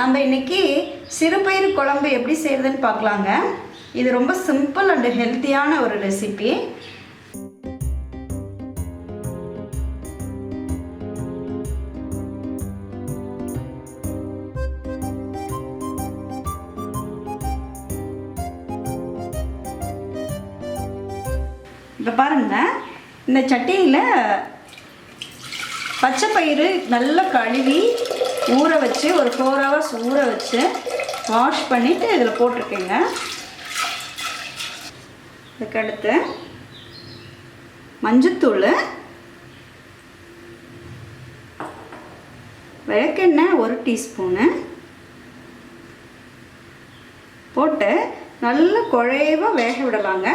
நம்ம இன்னைக்கு சிறுபயிறு குழம்பு எப்படி செய்கிறதுன்னு பார்க்கலாங்க. இது ரொம்ப சிம்பிள் அண்ட் ஹெல்த்தியான ஒரு ரெசிபி இப்போ பாருங்க. இந்த சட்டியில் பச்சை பயிறு நல்லா கழுவி ஊற வச்சு ஒரு ஃபோர் ஹவர்ஸ் ஊற வச்சு வாஷ் பண்ணிவிட்டு இதில் போட்டிருக்கேங்க. இதுக்கடுத்து மஞ்சத்தூள் விளக்கெண்ணெய் ஒரு டீஸ்பூனு போட்டு நல்லா குழைவாக வேக விடலாங்க.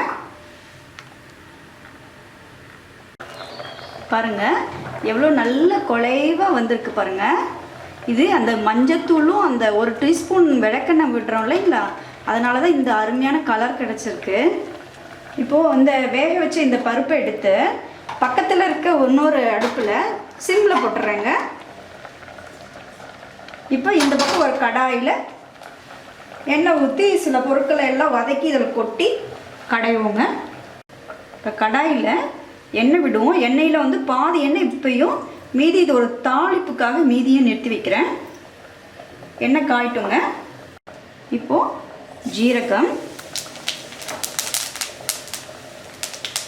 பாருங்கள் எவ்வளோ நல்ல குழைவாக வந்திருக்கு பாருங்கள் இது அந்த மஞ்சத்தூளும் அந்த ஒரு டீஸ்பூன் விளக்கெண்ணெய் விடுறோம் இல்லைங்களா அதனால தான் இந்த அருமையான கலர் கிடச்சிருக்கு. இப்போது இந்த வேக வச்ச இந்த பருப்பை எடுத்து பக்கத்தில் இருக்க இன்னொரு அடுப்பில் சிம்மில் போட்டுறேங்க. இப்போ இந்த பக்கம் ஒரு கடாயில் எண்ணெய் ஊற்றி சில பொருட்களை எல்லாம் வதக்கி இதில் கொட்டி கடைவோங்க. இப்போ கடாயில் எண்ணெய் விடுவோம். எண்ணெயில் வந்து பாதி எண்ணெய் இப்பையும் மீதி இது ஒரு தாளிப்புக்காக மீதியும் நிறுத்தி வைக்கிறேன். எண்ணெய் காயட்டுங்க. இப்போது ஜீரகம்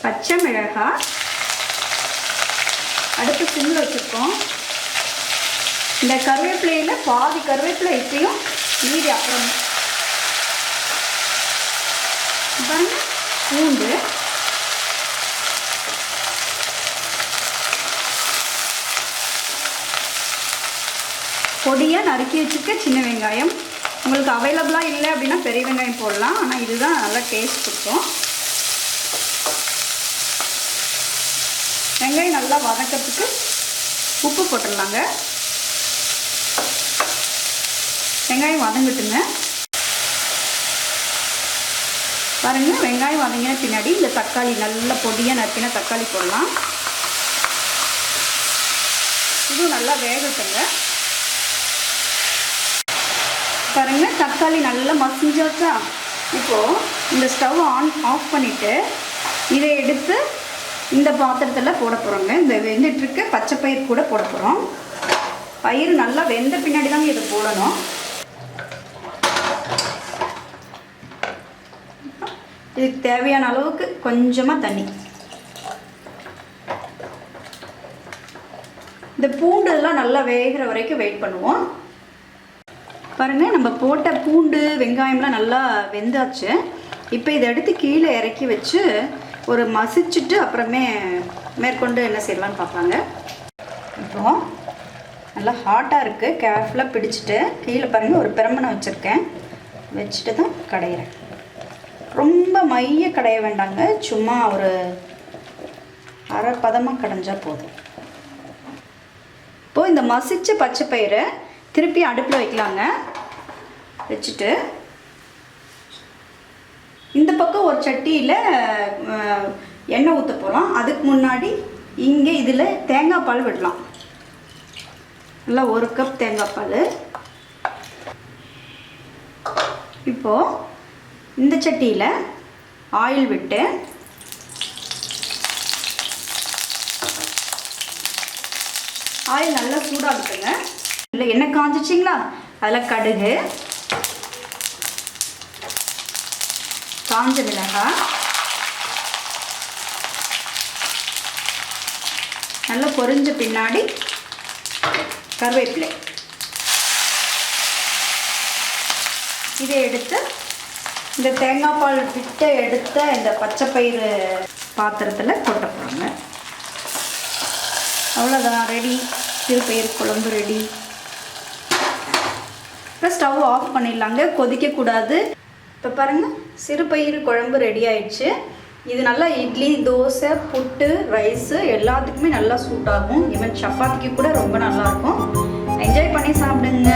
பச்சை மிளகாய் அடுப்பு சிம்மில் வச்சுருக்கோம். இந்த கருவேப்பிலையில் பாதி கருவேப்பிலை இப்பயும் மீதி அப்புறம் பாருங்க பூண்டு. பொடியாக நறுக்கி வச்சுருக்க சின்ன வெங்காயம். உங்களுக்கு அவைலபிளாக இல்லை அப்படின்னா பெரிய வெங்காயம் போடலாம். ஆனால் இதுதான் நல்லா டேஸ்ட் கொடுக்கும். வெங்காயம் நல்லா வதக்கிறதுக்கு உப்பு போட்டுடலாங்க. வெங்காயம் வதங்கிட்டுங்க. பாருங்க வெங்காயம் வதங்கின பின்னாடி இந்த தக்காளி நல்ல பொடியாக நறுக்கின தக்காளி போடலாம். இதுவும் நல்லா வேகட்டுங்க. பாருங்க தக்காளி நல்லா மசிஞ்சாச்சா இப்போது இந்த ஸ்டவ் ஆன் ஆஃப் பண்ணிவிட்டு இதை எடுத்து இந்த பாத்திரத்தில் போட போகிறோங்க இந்த வெந்துட்டுருக்க பச்சை பயிர் கூட போட போகிறோம் பயிர் நல்லா வெந்த பின்னாடி தாங்க இதை போடணும். இதுக்கு தேவையான அளவுக்கு கொஞ்சமாக தண்ணி. இந்த பூண்டெல்லாம் நல்லா வேகிற வரைக்கும் வெயிட் பண்ணுவோம். பாருங்கள் நம்ம போட்ட பூண்டு வெங்காயம்லாம் நல்லா வெந்தாச்சு. இப்போ இதை எடுத்து கீழே இறக்கி வச்சு ஒரு மசிச்சுட்டு அப்புறமே மேற்கொண்டு என்ன செய்யலான்னு பார்ப்பாங்க. இப்போ நல்லா ஹாட்டாக இருக்குது கேர்ஃபுல்லாக பிடிச்சிட்டு கீழே பாருங்கள் ஒரு பிரமணம் வச்சுருக்கேன். வச்சுட்டு தான் கடையிறேன். ரொம்ப மைய கடைய வேண்டாங்க. சும்மா ஒரு அரை பதமாக கடைஞ்சால் போதும். இப்போது இந்த மசித்த பச்சை பயிரை திருப்பி அடுப்பில் வைக்கலாங்க. வச்சுட்டு இந்த பக்கம் ஒரு சட்டியில் எண்ணெய் ஊற்ற போகலாம் அதுக்கு முன்னாடி இங்கே இதில் தேங்காய் பால் விடலாம். நல்லா ஒரு கப் தேங்காய் பால். இப்போது இந்த சட்டியில் ஆயில் விட்டு ஆயில் நல்லா சூடாகட்டுங்க. இல்லை எண்ணெய் காஞ்சிச்சிங்களா? அதில் கடுகு காஞ்ச மிளகாய் நல்லா பொரிஞ்ச பின்னாடி கருவேப்பிலை. இதை எடுத்து இந்த தேங்காய் பால் விட்டு எடுத்த இந்த பச்சை பயிறு பாத்திரத்தில் கொட்ட போகிறாங்க அவ்வளோதான் ரெடி சிறுபயிர் குழம்பு ரெடி இப்போ ஸ்டவ் ஆஃப் பண்ணிடலாங்க. கொதிக்கக்கூடாது. இப்போ பாருங்கள் சிறுபயிறு குழம்பு ரெடி ஆயிடுச்சு. இது நல்லா இட்லி தோசை புட்டு ரைஸு எல்லாத்துக்குமே நல்லா சூட் ஆகும். ஈவன் சப்பாத்திக்கு கூட ரொம்ப நல்லாயிருக்கும் என்ஜாய் பண்ணி சாப்பிடுங்க.